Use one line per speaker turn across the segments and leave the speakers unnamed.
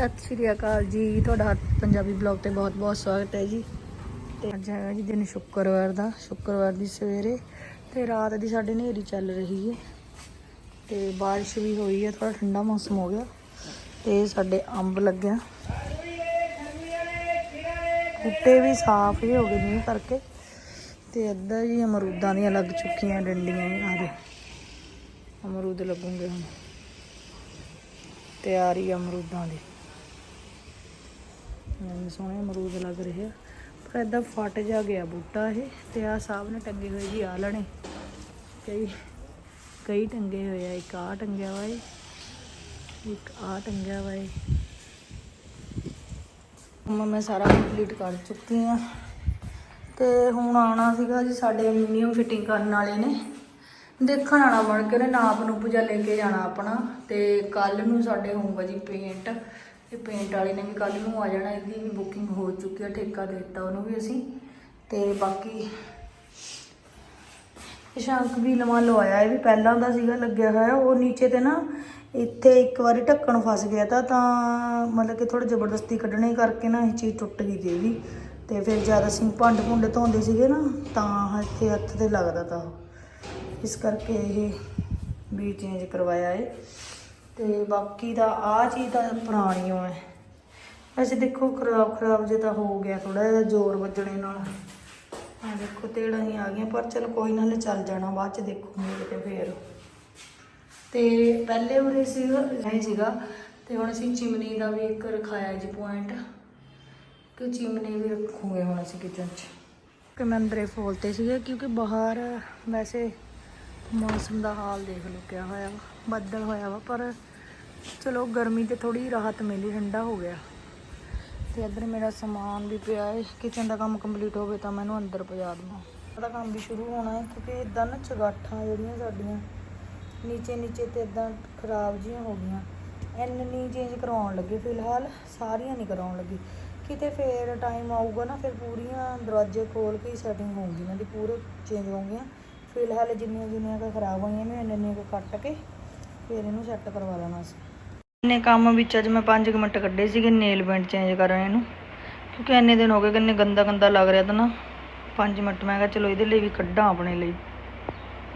ਸਤਿ ਸ਼੍ਰੀ ਅਕਾਲ ਜੀ। ਤੁਹਾਡਾ ਪੰਜਾਬੀ ਬਲੌਗ ਤੇ ਬਹੁਤ-ਬਹੁਤ ਸਵਾਗਤ ਹੈ ਜੀ। ਤੇ ਅੱਜ ਹੈਗਾ ਜੀ ਦਿਨ ਸ਼ੁੱਕਰਵਾਰ ਦਾ, ਸ਼ੁੱਕਰਵਾਰ ਦੀ ਸਵੇਰੇ ਤੇ ਰਾਤ ਦੀ ਸਾਡੇ ਹਨੇਰੀ ਚੱਲ ਰਹੀ ਹੈ। ਤੇ ਬਾਰਿਸ਼ ਵੀ ਹੋਈ ਹੈ ਥੋੜਾ ਠੰਡਾ ਮੌਸਮ ਹੋ ਗਿਆ ਤੇ ਸਾਡੇ ਅੰਬ ਲੱਗਿਆ। ਬੂਟੇ ਵੀ ਸਾਫ਼ ਹੀ ਹੋ ਗਏ ਮੀਂਹ ਕਰਕੇ ਤੇ ਅੱਧਾ ਜੀ ਅਮਰੂਦਾਂ ਦੀਆਂ ਲੱਗ ਚੁੱਕੀਆਂ ਡੰਡੀਆਂ ਆ ਦੇ ਅਮਰੂਦ ਲੱਗੂਗੇ ਹੁਣ। ਤਿਆਰੀ ਅਮਰੂਦਾਂ ਦੀ। ਇੰਨੇ ਸੋਹਣੇ ਅਮਰੂਦ ਲੱਗ ਰਹੇ ਆ। ਪਰ ਏਦਾਂ ਫਟ ਜਾ ਗਿਆ ਬੂਟਾ ਇਹ, ਤੇ ਆ ਸਾਹਮਣੇ ਟੰਗੇ ਹੋਏ ਜੀ ਆ ਲੈਣੇ ਕਈ ਕਈ ਟੰਗੇ ਹੋਏ ਆ, ਇੱਕ ਆ ਟੰਗਿਆ ਵਾ ਏ ਇੱਕ ਆ ਟੰਗਿਆ ਵਾ ਏ ਮੈਂ ਸਾਰਾ ਕੰਪਲੀਟ ਕਰ ਚੁੱਕੀ ਆ। ਤੇ ਹੁਣ ਆਉਣਾ ਸੀਗਾ ਜੀ ਸਾਡੇ ਮਿਨੀਅਮ ਫਿਟਿੰਗ ਕਰਨ ਵਾਲੇ ਨੇ। ਦੇਖਣ ਆਣਾ ਬਣ ਕੇ ਉਹਨੇ ਨਾਪ ਨੂੰ ਪੂਜਾ ਲੈ ਕੇ ਜਾਣਾ ਆਪਣਾ, ਤੇ ਕੱਲ ਨੂੰ ਸਾਡੇ ਹੋਊਗਾ ਜੀ ਪੇਂਟ ਤੇ ਪੇਂਟ ਵਾਲੇ ਨੇ ਵੀ ਕੱਲ ਨੂੰ ਆ ਜਾਣਾ ਇਹਦੀ ਵੀ ਬੁਕਿੰਗ ਹੋ ਚੁੱਕੀ ਹੈ ਠੇਕਾ ਦੇ ਦਿੱਤਾ ਉਹਨੂੰ ਵੀ ਅਸੀਂ। ਤੇ ਬਾਕੀ ਸ਼ੰਕ ਵੀ ਨਵਾਂ ਲਵਾਇਆ ਇਹ ਵੀ, ਪਹਿਲਾਂ ਦਾ ਸੀਗਾ, ਲੱਗਿਆ ਹੋਇਆ। ਉਹ ਨੀਚੇ ਤੇ ਨਾ ਇੱਥੇ ਇੱਕ ਵਾਰੀ ਢੱਕਣ ਫਸ ਗਿਆ ਤਾਂ ਤਾਂ ਮਤਲਬ ਕਿ ਥੋੜਾ ਜ਼ਬਰਦਸਤੀ ਕੱਢਣੇ ਕਰਕੇ ਨਾ ਇਹ ਚੀਜ਼ ਟੁੱਟ ਗਈ ਤੇ ਵੀ। ਤੇ ਫਿਰ ਜਦ ਅਸੀਂ ਭਾਂਡੇ ਭੁੰਡੇ ਧੋਂਦੇ ਸੀਗੇ ਨਾ, ਤਾਂ ਇੱਥੇ ਹੱਥ ਤੇ ਲੱਗਦਾ ਤਾਂ ਉਹ। ਇਸ ਕਰਕੇ ਇਹ ਵੀ ਚੇਂਜ ਕਰਵਾਇਆ ਏ ਤੇ ਬਾਕੀ ਦਾ ਆ ਚੀਜ਼ ਤਾਂ ਪੁਰਾਣੀ ਓ ਵੈਸੇ ਦੇਖੋ ਖਰਾਬ ਖਰਾਬ ਜੇ ਤਾਂ ਹੋ ਗਿਆ ਥੋੜਾ ਜਿਹਾ ਜ਼ੋਰ ਵੱਜਣੇ ਨਾਲ। ਆ ਦੇਖੋ ਤੇੜਾਂ ਹੀ ਆ ਗਈਆਂ, ਪਰ ਚਲ ਕੋਈ ਨਾ ਚੱਲ ਜਾਣਾ, ਬਾਅਦ ਚ ਦੇਖੂਗੇ ਕਿਤੇ ਫੇਰ। ਤੇ ਪਹਿਲੇ ਉਰੇ ਸੀਗਾ ਨਹੀਂ ਸੀਗਾ, ਤੇ ਹੁਣ ਅਸੀਂ ਚਿਮਨੀ ਦਾ ਵੀ ਇੱਕ ਰਖਾਇਆ ਜੀ ਪੁਆਇੰਟ। ਕਿ ਚਿਮਨੀ ਵੀ ਰੱਖੂਗੇ ਹੁਣ ਅਸੀਂ ਕਿਚਨ 'ਚ। ਕਿ ਮੈਂ ਅੰਦਰੇ ਫੋਲਤੇ ਸੀਗੇ, ਕਿਉਂਕਿ ਬਾਹਰ ਵੈਸੇ ਮੌਸਮ ਦਾ ਹਾਲ ਦੇਖ ਲਓ ਕਿਆ ਹੋਇਆ ਵਾ, ਬੱਦਲ ਹੋਇਆ ਵਾ, ਪਰ ਚਲੋ ਗਰਮੀ ਤੇ ਥੋੜੀ ਰਾਹਤ ਮਿਲੀ, ਠੰਡਾ ਹੋ ਗਿਆ। ਤੇ ਇੱਧਰ ਮੇਰਾ ਸਮਾਨ ਵੀ ਪਿਆ ਹੈ ਕਿਚਨ ਦਾ ਕੰਮ ਕੰਪਲੀਟ ਹੋਵੇ ਤਾਂ ਮੈਨੂੰ ਅੰਦਰ ਪਜਾ ਦਵਾਂ ਉਹਦਾ ਕੰਮ ਵੀ ਸ਼ੁਰੂ ਹੋਣਾ ਹੈ ਕਿਉਂਕਿ ਇਦਾਂ ਨਾ ਚਗਾਠਾਂ ਜਿਹੜੀਆਂ ਸਾਡੀਆਂ ਨੀਚੇ ਨੀਚੇ ਤੇ ਇਦਾਂ ਖਰਾਬ ਜੀਆਂ ਹੋ ਗਈਆਂ। ਐਨ ਨਹੀਂ ਚੇਂਜ ਕਰਵਾਉਣ ਲੱਗੇ, ਫਿਲਹਾਲ ਸਾਰੀਆਂ ਨਹੀਂ ਕਰਾਉਣ ਲੱਗੀ। ਕਿਤੇ ਫੇਰ ਟਾਈਮ ਆਊਗਾ ਨਾ, ਫਿਰ ਪੂਰੀਆਂ ਦਰਵਾਜ਼ੇ ਖੋਲ ਕੇ ਸੈਟਿੰਗ ਹੋਊਗੀ ਇਹਨਾਂ ਦੀ ਪੂਰੇ ਚੇਂਜ ਹੋਣਗੀਆਂ। ਫਿਲਹਾਲ ਜਿੰਨੀਆਂ ਜਿੰਨੀਆਂ ਕੁ ਖਰਾਬ ਹੋਈਆਂ ਨੇ ਇੰਨੇ ਇੰਨੇ ਕੁ ਕੱਟ ਕੇ ਫਿਰ ਇਹਨੂੰ ਸੈੱਟ ਕਰਵਾ ਲੈਣਾ ਸੀ ਇੰਨੇ ਕੰਮ ਵਿੱਚ ਅੱਜ ਮੈਂ 5 ਮਿੰਟ ਕੱਢੇ ਸੀਗੇ ਨੇਲ ਪੈਂਟ ਚੇਂਜ ਕਰਨ ਇਹਨੂੰ। ਕਿਉਂਕਿ ਇੰਨੇ ਦਿਨ ਹੋ ਗਏ ਕਿੰਨੇ ਗੰਦਾ ਗੰਦਾ ਲੱਗ ਰਿਹਾ ਤਾਂ ਨਾ। 5 ਮਿੰਟ ਮੈਂ ਕਿਹਾ ਚਲੋ ਇਹਦੇ ਲਈ ਵੀ ਕੱਢਾਂ ਆਪਣੇ ਲਈ।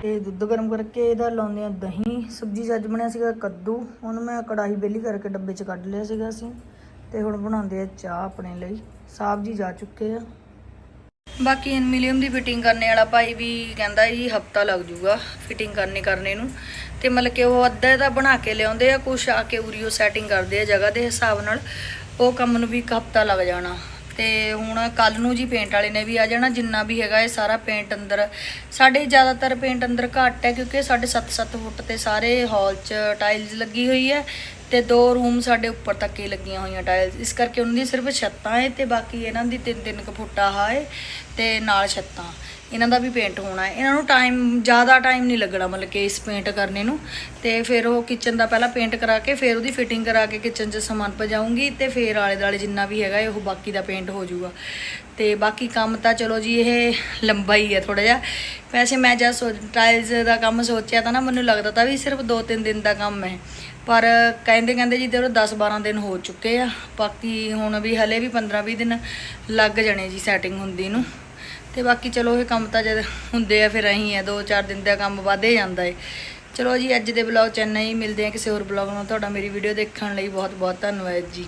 ਤੇ ਦੁੱਧ ਗਰਮ ਕਰਕੇ ਇਹਦਾ ਲਾਉਂਦੇ ਆ ਦਹੀਂ। ਸਬਜ਼ੀ ਅੱਜ ਬਣਿਆ ਸੀਗਾ ਕੱਦੂ। ਉਹਨੂੰ ਮੈਂ ਕੜਾਹੀ ਬੇਲੀ ਕਰਕੇ ਡੱਬੇ 'ਚ ਕੱਢ ਲਿਆ ਸੀਗਾ ਅਸੀਂ। ਤੇ ਹੁਣ ਬਣਾਉਂਦੇ ਆ ਚਾਹ ਆਪਣੇ ਲਈ। ਸਾਹਿਬ ਜੀ ਜਾ ਚੁੱਕੇ ਆ। ਬਾਕੀ ਐਨਮੀਲੀਅਮ ਦੀ ਫਿਟਿੰਗ ਕਰਨੇ ਵਾਲਾ ਭਾਈ ਵੀ ਕਹਿੰਦਾ ਜੀ ਹਫਤਾ ਲੱਗ ਜੂਗਾ ਫਿਟਿੰਗ ਕਰਨੇ ਕਰਨੇ ਨੂੰ। ਤੇ ਮਤਲਬ ਕਿ ਉਹ ਅੱਧਾ ਦਾ ਬਣਾ ਕੇ ਲਿਆਉਂਦੇ ਆ, ਕੁਛ ਆ ਕੇ ਉਰੀਓ ਸੈਟਿੰਗ ਕਰਦੇ ਆ ਜਗ੍ਹਾ ਦੇ ਹਿਸਾਬ ਨਾਲ। ਉਹ ਕੰਮ ਨੂੰ ਵੀ ਇੱਕ ਹਫਤਾ ਲੱਗ ਜਾਣਾ। ਤੇ ਹੁਣ ਕੱਲ ਨੂੰ ਜੀ ਪੇਂਟ ਵਾਲੇ ਨੇ ਵੀ ਆ ਜਾਣਾ, ਜਿੰਨਾ ਵੀ ਹੈਗਾ ਇਹ ਸਾਰਾ ਪੇਂਟ ਅੰਦਰ। ਸਾਡੇ ਜ਼ਿਆਦਾਤਰ ਪੇਂਟ ਅੰਦਰ ਘੱਟ ਹੈ, ਕਿਉਂਕਿ ਸਾਡੇ 7-7 ਫੁੱਟ ਤੇ ਸਾਰੇ ਹਾਲ 'ਚ ਟਾਈਲਸ ਲੱਗੀ ਹੋਈ ਹੈ। ਤੇ ਦੋ ਰੂਮ ਸਾਡੇ ਉੱਪਰ ਤੱਕ ਹੀ ਲੱਗੀਆਂ ਹੋਈਆਂ ਟਾਇਲਸ। ਇਸ ਕਰਕੇ ਉਹਨਾਂ ਦੀ ਸਿਰਫ ਛੱਤਾਂ ਹੈ ਤੇ ਬਾਕੀ ਇਹਨਾਂ ਦੀ 3-3 ਕੁ ਫੁੱਟ ਆਹ ਹੈ ਤੇ ਨਾਲ ਛੱਤਾਂ। ਇਹਨਾਂ ਦਾ ਵੀ ਪੇਂਟ ਹੋਣਾ ਹੈ ਇਹਨਾਂ ਨੂੰ ਟਾਈਮ ਜ਼ਿਆਦਾ ਟਾਈਮ ਨਹੀਂ ਲੱਗਣਾ ਮਤਲਬ ਕਿ ਇਸ ਪੇਂਟ ਕਰਨੇ ਨੂੰ। ਤੇ ਫਿਰ ਉਹ ਕਿਚਨ ਦਾ ਪਹਿਲਾਂ ਪੇਂਟ ਕਰਾ ਕੇ ਫਿਰ ਉਹਦੀ ਫਿਟਿੰਗ ਕਰਾ ਕੇ ਕਿਚਨ 'ਚ ਸਮਾਨ ਪਜਾਉਂਗੀ ਤੇ ਫਿਰ ਆਲੇ ਦੁਆਲੇ ਜਿੰਨਾ ਵੀ ਹੈਗਾ ਉਹ ਬਾਕੀ ਦਾ ਪੇਂਟ ਹੋ ਜਾਊਗਾ। ਤੇ ਬਾਕੀ ਕੰਮ ਤਾਂ ਚਲੋ ਜੀ ਇਹ ਲੰਬਾ ਹੀ ਹੈ ਥੋੜਾ ਜਿਹਾ। ਵੈਸੇ ਮੈਂ ਜਦ ਸੋ ਟਾਈਲਸ ਦਾ ਕੰਮ ਸੋਚਿਆ ਤਾਂ ਨਾ ਮੈਨੂੰ ਲੱਗਦਾ ਤਾਂ ਵੀ ਸਿਰਫ 2-3 ਦਿਨ ਦਾ ਕੰਮ ਹੈ। ਪਰ ਕਹਿੰਦੇ ਕਹਿੰਦੇ ਜੀ ਤੇ 10-12 ਦਿਨ ਹੋ ਚੁੱਕੇ ਆ, ਬਾਕੀ ਹੁਣ ਵੀ ਹਲੇ ਵੀ 15-20 ਦਿਨ ਲੱਗ ਜਾਣੇ ਜੀ ਸੈਟਿੰਗ ਹੁੰਦੀ ਨੂੰ। ਤੇ ਬਾਕੀ ਚਲੋ ਇਹ ਕੰਮ ਤਾਂ ਜਦ ਹੁੰਦੇ ਆ ਫਿਰ ਅਹੀਂ ਆ 2-4 ਦਿਨ ਦਾ ਕੰਮ ਵਧੇ ਜਾਂਦਾ ਏ। ਚਲੋ ਜੀ ਅੱਜ ਦੇ ਬਲੌਗ ਚ ਹੀ, ਮਿਲਦੇ ਆ ਕਿਸੇ ਹੋਰ ਬਲੌਗ ਨਾਲ। ਤੁਹਾਡਾ ਮੇਰੀ ਵੀਡੀਓ ਦੇਖਣ ਲਈ ਬਹੁਤ ਬਹੁਤ ਧੰਨਵਾਦ ਜੀ।